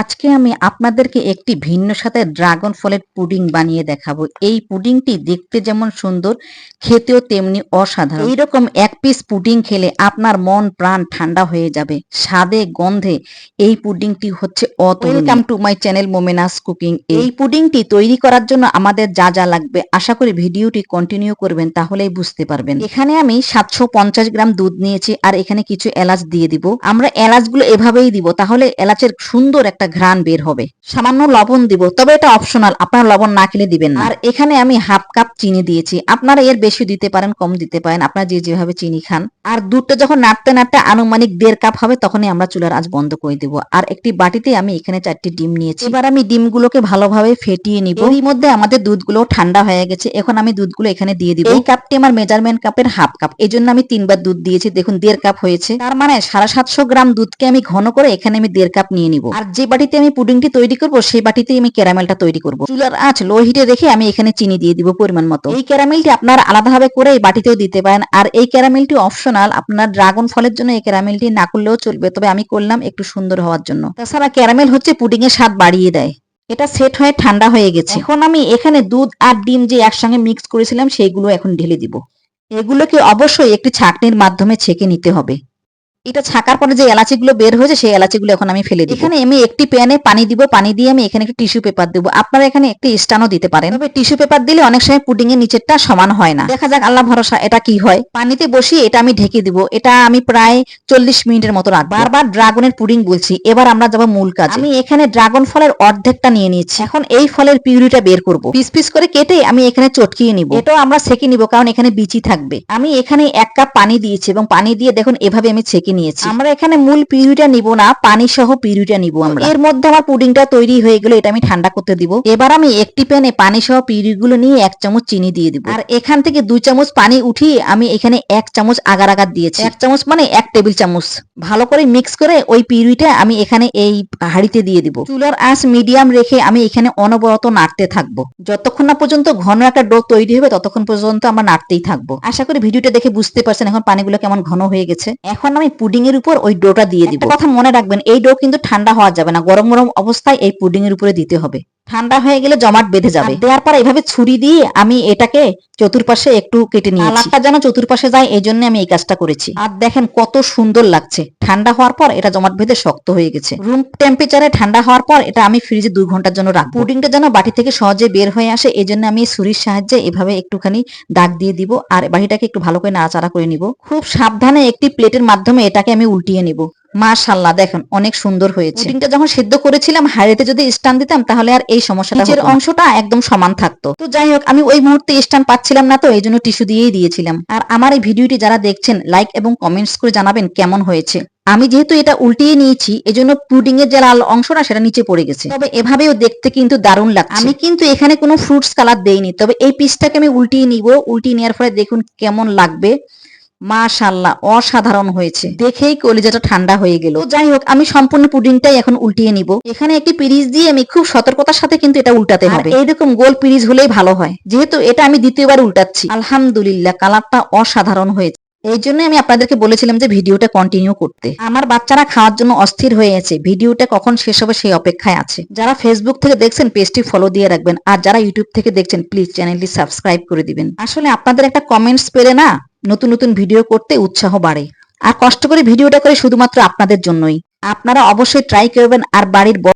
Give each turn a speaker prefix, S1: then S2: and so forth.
S1: আজকে আমি আপনাদেরকে একটি ভিন্ন সাথে ড্রাগন ফলের পুডিং বানিয়ে দেখাবো। এই পুডিংটি দেখতে যেমন সুন্দর, খেতেও তেমনি অসাধারণ। এইরকম এক পিস পুডিং খেলে আপনার মন, প্রাণ ঠান্ডা হয়ে যাবে। স্বাদে, গন্ধে এই পুডিংটি হচ্ছে welcome to my channel Momena's cooking এই পুডিংটি তৈরি করার জন্য আমাদের যা যা লাগবে, আশা করি ভিডিওটি কন্টিনিউ করবেন, তাহলেই বুঝতে পারবেন। এখানে আমি সাতশো পঞ্চাশ গ্রাম দুধ নিয়েছি, আর এখানে কিছু এলাচ দিয়ে দিব। আমরা এলাচগুলো এভাবেই দিব, তাহলে এলাচের সুন্দর একটা ঘ্রাণ বের হবে। সামান্য লবণ দিব, তবে এটা অপশনাল আপনারা লবণ না খেলে দিবেন আর এখানে আমি হাফ কাপ চিনি দিয়েছি, আপনারা এর বেশি দিতে পারেন, কম দিতে পারেন, আপনারা যে যেভাবে চিনি খান। আর দুধটা যখন নাড়তে নাড়তে আনুমানিক দেড় কাপ হবে, তখনই আমরা চুলার আজ বন্ধ করে দিব। আর একটি বাটিতে আমি এখানে চারটি ডিম নিয়েছি। এবার আমি ডিমগুলোকে ভালোভাবে ফেটিয়ে নিব। এর মধ্যে আমাদের দুধগুলো ঠান্ডা হয়ে গেছে। এখন আমি দুধগুলো এখানে দিয়ে দিব। এই কাপটি আমার মেজারমেন্ট কাপের হাফ কাপ। এই জন্য আমি তিনবার দুধ দিয়েছি। দেখুন দেড় কাপ হয়েছে। তার মানে সাড়ে সাতশো গ্রাম দুধকে আমি ঘন করে এখানে আমি দেড় কাপ নিয়ে নিব। আর যে বাটিতে আমি পুডিংটি তৈরি করব সেই বাটিতেই আমি ক্যারামেলটা তৈরি করব। চুলার আঁচ লো হিটে রেখে আমি এখানে চিনি দিয়ে দিব পরিমাণ মতো। এই ক্যারামেলটি আপনারা আলাদাভাবে করে এই বাটিতেও দিতে পারেন। আর এই ক্যারামেলটি অপশনাল। আপনার ড্রাগন ফলের জন্য এই ক্যারামেলটি না করলেও চলবে। তবে আমি করলাম একটু সুন্দর হওয়ার জন্য। তাছাড়া ক্যারামেল হচ্ছে পুডিং এর স্বাদ বাড়িয়ে দেয়। এটা সেট হয়ে ঠান্ডা হয়ে গেছে। এখন আমি এখানে দুধ আর ডিম যে একসঙ্গে মিক্স করেছিলাম, সেইগুলো এখন ঢেলে দিব। এগুলোকে অবশ্যই একটি ছাঁকনির মাধ্যমে ছেঁকে নিতে হবে। এটা ছাকার পরে যে এলাচিগুলো বের হয়েছে সেই এলাচিগুলো এখন আমি ফেলে দিই এখানে আমি একটি প্যানে পানি দিব পানি দিয়ে আমি এখানে একটি টিস্যু পেপার দেবো। আপনারা এখানে একটি স্টানও দিতে পারেন। তবে টিস্যু পেপার দিলে অনেক সময় পুডিং এর নিচেরটা সমান হয় না। দেখা যাক আল্লাহ ভরসা এটা কি হয়? পানিতে বসিয়ে এটা আমি ঢেকে দিব। এটা আমি প্রায় চল্লিশ মিনিটের মতো রাখব। বারবার ড্রাগনের পুডিং বলছি। এবার আমরা যাব মূল কাজ। আমি এখানে ড্রাগন ফলের অর্ধেকটা নিয়ে নিয়েছি। এখন এই ফলের পিউরিটা বের করব। পিস পিস করে কেটে আমি এখানে চটকিয়ে নিব। এটাও আমরা ছেঁকে নিব কারণ এখানে বিচি থাকবে। আমি এখানে এক কাপ পানি দিয়েছি এবং পানি দিয়ে দেখুন এভাবে আমি ছেঁকে নিয়েছি। আমরা এখানে মূল পিউরিটা নিব না পানি সহ পিউরিটা নিব আমরা। এর মধ্যে আমার পুডিংটা তৈরি হয়ে গেল এটা আমি ঠান্ডা করতে দিব। এবার আমি একটি প্যানে পানি সহ পিউরি গুলো নিয়ে এক চামচ চিনি দিয়ে দিব। আর এখান থেকে দুই চামচ পানি উঠিয়ে আমি এখানে এক চামচ আগার আগার দিয়েছি। এক চামচ মানে এক টেবিল চামচ। ভালো করে মিক্স করে ওই পিউরিটা আমি এখানে এই হাঁড়িতে দিয়ে দিব। চুলার আঁচ মিডিয়াম রেখে আমি এখানে অনবরত নাড়তে থাকব। যতক্ষণ না পর্যন্ত ঘন একটা ডো তৈরি হবে ততক্ষণ পর্যন্ত আমরা নাড়তেই থাকব। আশা করি ভিডিওটা দেখে বুঝতে পারছেন এখন পানিগুলো কেমন ঘন হয়ে গেছে। এখন আমি পুডিং এর উপর ওই ডোটা দিয়ে দিব। কথা মনে রাখবেন এই ডো কিন্তু ঠান্ডা হওয়া যাবে না। গরম গরম অবস্থায় এই পুডিং এর উপরে দিতে হবে। ঠান্ডা হয়ে গেলে জমাট বেঁধে যাবে। দেওয়ার পর এভাবে ছুরি দিয়ে আমি এটাকে চতুর্পাশে একটু কেটে নিয়েছি। কালারটা যেন চতুর্পাশে যায় এই জন্য আমি এই কাজটা করেছি। আর দেখেন কত সুন্দর লাগছে। ঠান্ডা হওয়ার পর এটা জমাট বেঁধে শক্ত হয়ে গেছে। রুম টেম্পারেচারে ঠান্ডা হওয়ার পর এটা আমি ফ্রিজে দুই ঘণ্টার জন্য রাখব। পুডিংটা যেন বাটি থেকে সহজে বের হয়ে আসে এই জন্য আমি ছুরির সাহায্যে এভাবে একটুখানি দাগ দিয়ে দিব। আর বাটিটাকে একটু ভালো করে নাড়াচাড়া করে নিব। খুব সাবধানে একটি প্লেটের মাধ্যমে এটাকে আমি উল্টিয়ে নিব। মাশাল্লাহ দেখেন অনেক সুন্দর হয়েছে। পুডিংটা যখন সিদ্ধ করেছিলাম হাড়িতে যদি স্টান দিতাম তাহলে আর এই সমস্যাটা নিচের অংশটা একদম সমান থাকতো। তো যাই হোক আমি ওই মুহূর্তে স্টান পাচ্ছিলাম না তো এই জন্য টিস্যু দিয়েই দিয়েছিলাম। আর আমার এই ভিডিওটি যারা দেখছেন লাইক এবং কমেন্টস করে জানাবেন কেমন হয়েছে। আমি যেহেতু এটা উল্টিয়ে নিয়েছি এজন্য পুডিং এর যে লাল অংশটা সেটা নিচে পড়ে গেছে। তবে এভাবেও দেখতে কিন্তু দারুণ লাগছে। আমি কিন্তু এখানে কোনো ফ্রুটস কালার দেইনি তবে এই পিসটাকে আমি উল্টিয়ে নিব। উল্টিয়ে নেওয়ার ফলে দেখুন কেমন লাগবে। মাশাল্লাহ অসাধারণ হয়েছে। দেখেই কলিজাটা ঠান্ডা হয়ে গেল। যাই হোক আমি সম্পূর্ণ পুডিংটাই এখন উল্টিয়ে নিব। এখানে একটি পিরিজ দিয়ে আমি খুব সতর্কতার সাথে কিন্তু এটা উল্টাতে হবে। এইরকম গোল পিরিজ হলেই ভালো হয়। যেহেতু এটা আমি দ্বিতীয়বার উল্টাচ্ছি। আলহামদুলিল্লাহ কালারটা অসাধারণ হয়েছে। এই জন্য আমি আপনাদেরকে বলেছিলাম যে ভিডিওটা কন্টিনিউ করতে। আমার বাচ্চারা খাওয়ার জন্য অস্থির হয়ে আছে। ভিডিওটা কখন শেষ হবে সেই অপেক্ষায় আছে। যারা ফেসবুক থেকে দেখছেন পেজটি ফলো দিয়ে রাখবেন। আর যারা ইউটিউব থেকে দেখছেন প্লিজ চ্যানেলটি সাবস্ক্রাইব করে দিবেন। আসলে আপনাদের একটা কমেন্টস পেলে না নতুন নতুন ভিডিও করতে উৎসাহ বাড়ে। আর কষ্ট করে ভিডিওটা করে শুধুমাত্র আপনাদের জন্যই। আপনারা অবশ্যই ট্রাই করবেন আর বাড়ির